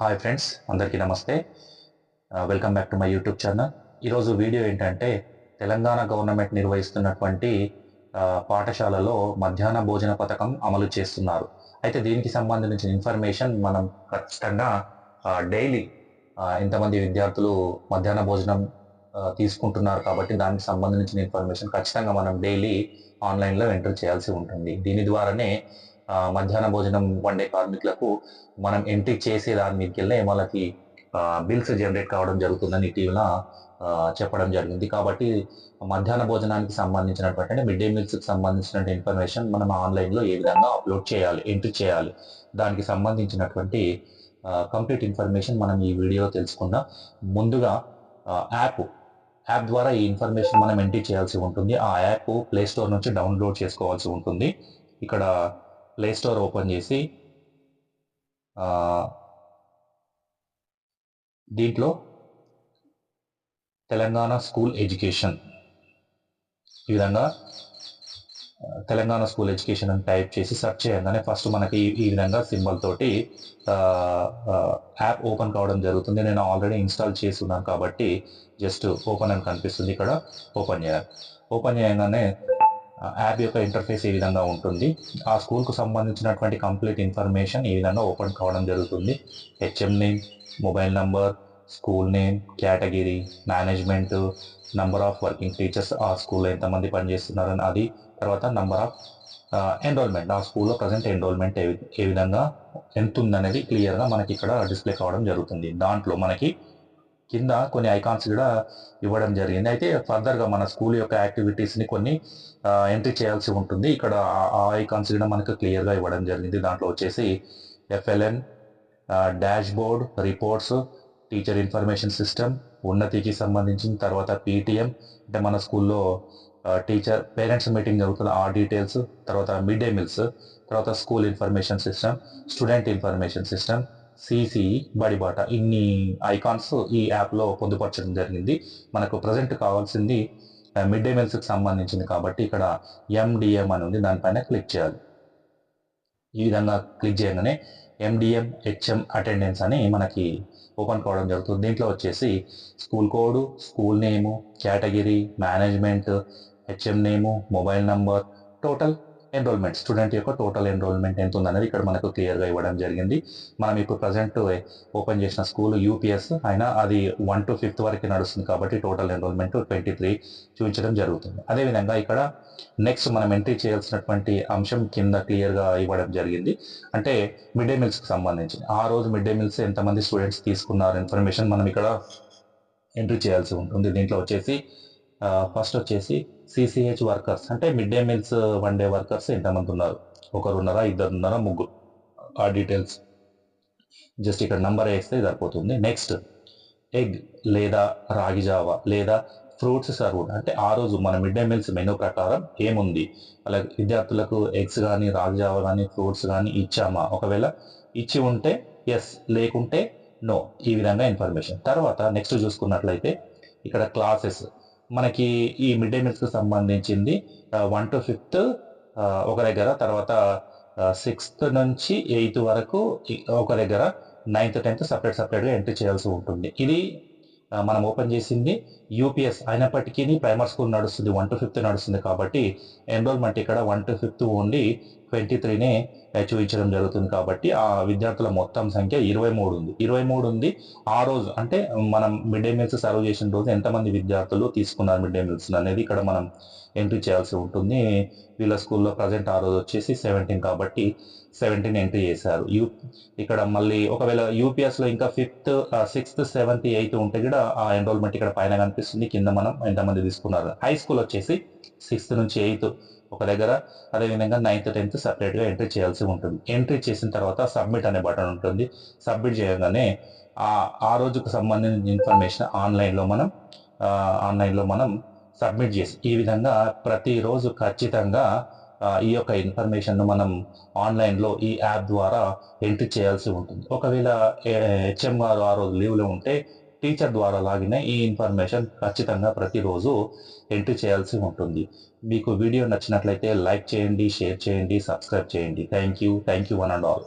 Hi friends అందరికీ నమస్తే. Welcome back to my YouTube channel ఈరోజు వీడియో ఏంటంటే తెలంగాణ గవర్నమెంట్ నిర్వహిస్తున్నటువంటి పాఠశాలలో మధ్యాహ్న భోజన పథకం అమలు చేస్తున్నారు. అయితే దీనికి సంబంధించిన ఇన్ఫర్మేషన్ మనం ఖచ్చితంగా డైలీ ఎంతమంది విద్యార్థులు మధ్యాహ్న భోజనం తీసుకుంటున్నారు కాబట్టి దానికి సంబంధించిన ఇన్ఫర్మేషన్ ఖచ్చితంగా మనం డైలీ ఆన్లైన్లో ఎంటర్ చేయాల్సి ఉంటుంది. దీని ద్వారానే మధ్యాహ్న భోజనం వండే కార్మికులకు మనం ఎంట్రీ చేసే దాని మీదకెళ్ళే వాళ్ళకి బిల్స్ జనరేట్ కావడం జరుగుతుందని ఇటీవల చెప్పడం జరిగింది. కాబట్టి మధ్యాహ్న భోజనానికి సంబంధించినటువంటి అంటే మిడ్ డే మీల్స్కి సంబంధించిన ఇన్ఫర్మేషన్ మనం ఆన్లైన్లో ఏ విధంగా అప్లోడ్ చేయాలి ఎంట్రీ చేయాలి దానికి సంబంధించినటువంటి కంప్లీట్ ఇన్ఫర్మేషన్ మనం ఈ వీడియోలో తెలుసుకుందాం. ముందుగా యాప్ యాప్ ద్వారా ఈ ఇన్ఫర్మేషన్ మనం ఎంట్రీ చేయాల్సి ఉంటుంది. ఆ యాప్ ప్లే స్టోర్ నుంచి డౌన్లోడ్ చేసుకోవాల్సి ఉంటుంది. ఇక్కడ ప్లే స్టోర్ ఓపెన్ చేసి దీంట్లో తెలంగాణ స్కూల్ ఎడ్యుకేషన్. ఈ విధంగా తెలంగాణ స్కూల్ ఎడ్యుకేషన్ అని టైప్ చేసి సెర్చ్ చేయగానే ఫస్ట్ మనకి ఈ- విధంగా సింబల్ తోటి యాప్ ఓపెన్ కావడం జరుగుతుంది. నేను ఆల్రెడీ ఇన్స్టాల్ చేసి ఉన్నాను కాబట్టి జస్ట్ ఓపెన్ అని కనిపిస్తుంది ఇక్కడ ఓపెన్ చేయాలి. ఓపెన్ చేయగానే యాప్ యొక్క ఇంటర్ఫేస్ ఈ విధంగా ఉంటుంది? ఆ స్కూల్కు సంబంధించినటువంటి కంప్లీట్ ఇన్ఫర్మేషన్ ఈ విధంగా ఓపెన్ కావడం జరుగుతుంది? HM name mobile number school name category management number of working teachers ఆ స్కూల్లో ఎంతమంది పనిచేస్తున్నారని అది తర్వాత నంబర్ ఆఫ్ ఎన్రోల్మెంట్ ఆ స్కూల్లో ప్రజెంట్ ఎన్రోల్మెంట్ ఏ వి- ఏ విధంగా ఎంత ఉందనేది క్లియర్గా మనకి ఇక్కడ డిస్ప్లే కావడం జరుగుతుంది. దాంట్లో మనకి కింద కొన్ని ఐకాన్స్ కూడా ఇవ్వడం జరిగింది. అయితే ఫర్దర్గా మన స్కూల్ యొక్క యాక్టివిటీస్ని కొన్ని ఎంట్రీ చేయాల్సి ఉంటుంది. ఇక్కడ ఆ- ఐకాన్స్ కూడా మనకు క్లియర్గా ఇవ్వడం జరిగింది. దాంట్లో వచ్చేసి FLN dashboard reports teacher information system ఉన్నతికి సంబంధించిన తర్వాత పీటీఎం అంటే మన స్కూల్లో టీచర్ పేరెంట్స్ మీటింగ్ జరుగుతుంది. ఆ డీటెయిల్స్ తర్వాత మిడ్ డే మీల్స్ తర్వాత school information system student information system CCE Badibata. ఇన్ని ఐకాన్స్ ఈ యాప్లో పొందుపరచడం జరిగింది. మనకు ప్రజెంట్ కావాల్సింది మిడ్ డే మీల్స్కి సంబంధించింది కాబట్టి ఇక్కడ ఎండిఎం అని ఉంది. దానిపైన క్లిక్ చేయాలి. ఈ విధంగా క్లిక్ చేయగానే ఎండిఎం హెచ్ఎం అటెండెన్స్ అని మనకి ఓపెన్ కావడం జరుగుతుంది. దీంట్లో వచ్చేసి school code school name category management HM name mobile number total enrolment student యొక్క టోటల్ ఎన్రోల్మెంట్ ఎంత ఉందనేది ఇక్కడ మనకు క్లియర్గా ఇవ్వడం జరిగింది. మనం ఇప్పుడు ప్రజెంట్ ఓపెన్ చేసిన స్కూల్ యూపీఎస్ అయినా అది వన్ టు ఫిఫ్త్ వరకు నడుస్తుంది కాబట్టి టోటల్ ఎన్రోల్మెంట్ ట్వంటీ త్రీ చూపించడం జరుగుతుంది. అదేవిధంగా ఇక్కడ నెక్స్ట్ మనం ఎంట్రీ చేయాల్సినటువంటి అంశం కింద క్లియర్గా ఇవ్వడం జరిగింది. అంటే మిడ్ డే మీల్స్కి సంబంధించి ఆ రోజు మిడ్ డే మీల్స్ ఎంతమంది స్టూడెంట్స్ తీసుకున్నారు ఇన్ఫర్మేషన్ మనం ఇక్కడ ఎంట్రీ చేయాల్సి ఉంటుంది. దీంట్లో వచ్చేసి ఫస్ట్ వచ్చేసి సిసిహెచ్ వర్కర్స్ అంటే mid day meals one day workers ఎంతమంది ఉన్నారు? ఒకరు ఉన్నారా ఇద్దరు ఉన్నారా ముగ్గురు. ఆ డీటెయిల్స్ జస్ట్ ఇక్కడ నంబర్ వేస్తే సరిపోతుంది. నెక్స్ట్ ఎగ్ లేదా రాగి జావా లేదా ఫ్రూట్స్ సర్వ్డ్ అంటే ఆ రోజు మన మిడ్ డే మీల్స్ మెనూ ప్రకారం ఏముంది? అలాగే విద్యార్థులకు ఎగ్స్ కానీ రాగి జావా కానీ ఫ్రూట్స్ కానీ ఇచ్చామా? ఒకవేళ ఇచ్చి ఉంటే ఎస్ లేకుంటే నో ఈ విధంగా ఇన్ఫర్మేషన్ తర్వాత నెక్స్ట్ చూసుకున్నట్లయితే ఇక్కడ క్లాసెస్ మనకి ఈ మిడ్ డే మీల్స్కి సంబంధించింది. వన్ టు ఫిఫ్త్ ఒక దగ్గర తర్వాత సిక్స్త్ నుంచి ఎయిత్ వరకు ఒక దగ్గర నైన్త్ టెన్త్ సపరేట్ సపరేట్గా ఎంట్రీ చేయాల్సి ఉంటుంది. ఇది మనం ఓపెన్ చేసింది యూపీఎస్ అయినప్పటికీ ప్రైమరీ స్కూల్ నడుస్తుంది వన్ టు ఫిఫ్త్ నడుస్తుంది కాబట్టి ఎన్రోల్మెంట్ ఇక్కడ one two fifth only twenty త్రీనే చూపించడం జరుగుతుంది కాబట్టి ఆ విద్యార్థుల మొత్తం సంఖ్య ఇరవై మూడు ఉంది. ఇరవై మూడు ఉంది. ఆ రోజు అంటే మనం మిడ్ డే మీల్స్ సర్వ్ చేసిన రోజు ఎంతమంది విద్యార్థులు తీసుకున్నారు మిడ్ డే మీల్స్ అనేది ఇక్కడ మనం ఎంట్రీ చేయాల్సి ఉంటుంది. వీళ్ళ స్కూల్లో ప్రజెంట్ ఆ రోజు వచ్చేసి సెవెంటీన్ కాబట్టి సెవెంటీన్ ఎంట్రీ చేశారు. యూ ఇక్కడ మళ్ళీ ఒకవేళ యూపీఎస్లో ఇంకా ఫిఫ్త్ సిక్స్త్ సెవెంత్ ఎయిత్ ఉంటే కూడా ఆ ఎన్రోల్మెంట్ ఇక్కడ పైన కనిపిస్తుంది. కింద మనం ఎంతమంది తీసుకున్నారు? హై స్కూల్ వచ్చేసి సిక్స్త్ నుంచి ఎయిత్ ఒక దగ్గర. అదేవిధంగా నైన్త్ టెన్త్ సపరేట్గా ఎంట్రీ చేయాల్సి ఉంటుంది. ఎంట్రీ చేసిన తర్వాత సబ్మిట్ అనే బటన్ ఉంటుంది. సబ్మిట్ చేయగానే ఆ ఆ రోజుకు సంబంధించిన ఇన్ఫర్మేషన్ ఆన్లైన్లో మనం ఆన్లైన్లో మనం సబ్మిట్ చేసి ఈ విధంగా ప్రతిరోజు ఖచ్చితంగా ఈ యొక్క ఇన్ఫర్మేషన్ను మనం ఆన్లైన్లో ఈ యాప్ ద్వారా ఎంట్రీ చేయాల్సి ఉంటుంది. ఒకవేళ హెచ్ఎం గారు ఆ రోజు లీవ్లో ఉంటే టీచర్ ద్వారా లాగిన ఈ ఇన్ఫర్మేషన్ ఖచ్చితంగా ప్రతిరోజు ఎంట్రీ చేయాల్సి ఉంటుంది. మీకు వీడియో నచ్చినట్లయితే లైక్ చేయండి షేర్ చేయండి సబ్స్క్రైబ్ చేయండి. Thank you thank you one and all